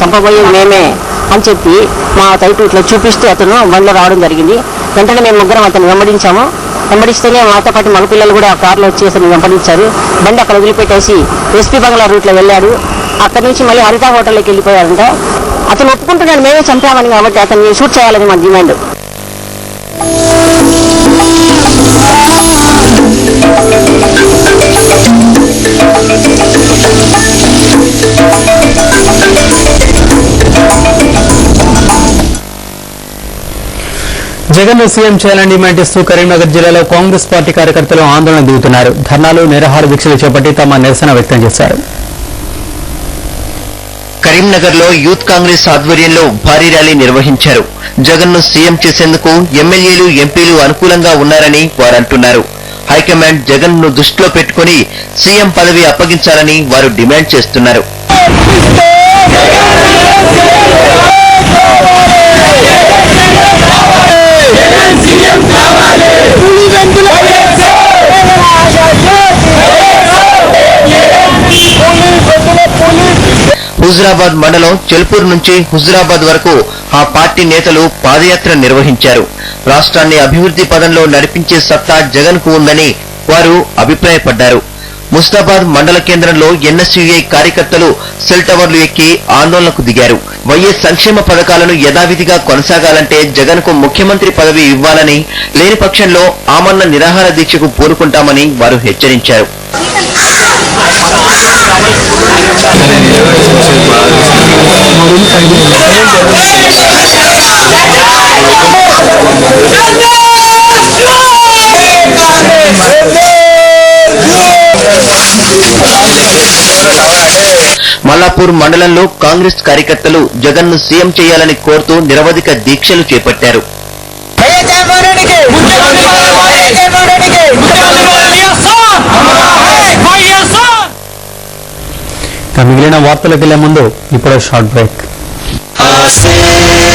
చంపబోయేది మేమే అని చెప్పి మా తలుపు ఇట్లా చూపిస్తూ అతను బండిలో రావడం జరిగింది. వెంటనే మేము ముగ్గురం అతను వెంబడించాము. వెంబడిస్తేనే మాతో పాటు మగ పిల్లలు కూడా ఆ కారులో వచ్చి అతను వెంబడించారు. బండి అక్కడ వదిలిపెట్టేసి ఎస్పీ బంగ్లా రూట్లో వెళ్ళాడు. అక్కడి నుంచి మళ్ళీ హరిత హోటల్లోకి వెళ్ళిపోయారంట. అతను ఒప్పుకుంటున్నాడు మేమే చంపామని కాబట్టి అతన్ని షూట్ చేయాలని మా డిమాండ్. జగన్ను సీఎం చేయాలని డిమాండ్ చేస్తూ కరీంనగర్ జిల్లాలో కాంగ్రెస్ పార్టీ కార్యకర్తలు ఆందోళన దిగుతున్నారు. ధర్నాలు నిరాహార దీక్షలు చేపట్టి తమ నిరసన వ్యక్తం చేశారు. కరీంనగర్లో యూత్ కాంగ్రెస్ ఆధ్వర్యంలో భారీ ర్యాలీ నిర్వహించారు. జగన్ను సీఎం చేసేందుకు ఎమ్మెల్యేలు ఎంపీలు అనుకూలంగా ఉన్నారని వారు అంటున్నారు హైకమాండ్ జగన్ను దృష్టిలో పెట్టుకుని సీఎం పదవి అప్పగించాలని వారు డిమాండ్ చేస్తున్నారు. హుజురాబాద్ మండలం చెల్పూర్ నుంచి హుజురాబాద్ వరకు ఆ పార్టీ నేతలు పాదయాత్ర నిర్వహించారు. రాష్ట్రాన్ని అభివృద్ధి పదంలో నడిపించే సత్తా జగన్కు ఉందని వారు అభిప్రాయపడ్డారు. ముస్తాబాద్ మండల కేంద్రంలో ఎన్ఎస్యుఐ కార్యకర్తలు సెల్ టవర్లు ఎక్కి ఆందోళనకు దిగారు. వైఎస్ సంక్షేమ పథకాలను యథావిధిగా కొనసాగాలంటే జగన్కు ముఖ్యమంత్రి పదవి ఇవ్వాలని లేని పక్షంలో ఆమన్న నిరాహార దీక్షకు పూనుకుంటామని వారు హెచ్చరించారు. మల్లాపూర్ మండలంలో కాంగ్రెస్ కార్యకర్తలు జగన్ను సీఎం చేయాలని కోరుతూ నిరవధిక దీక్షలు చేపట్టారు. మిగిలిన వార్తలకు వెళ్ళే ముందు ఇప్పుడు షార్ట్ బ్రేక్. Austin.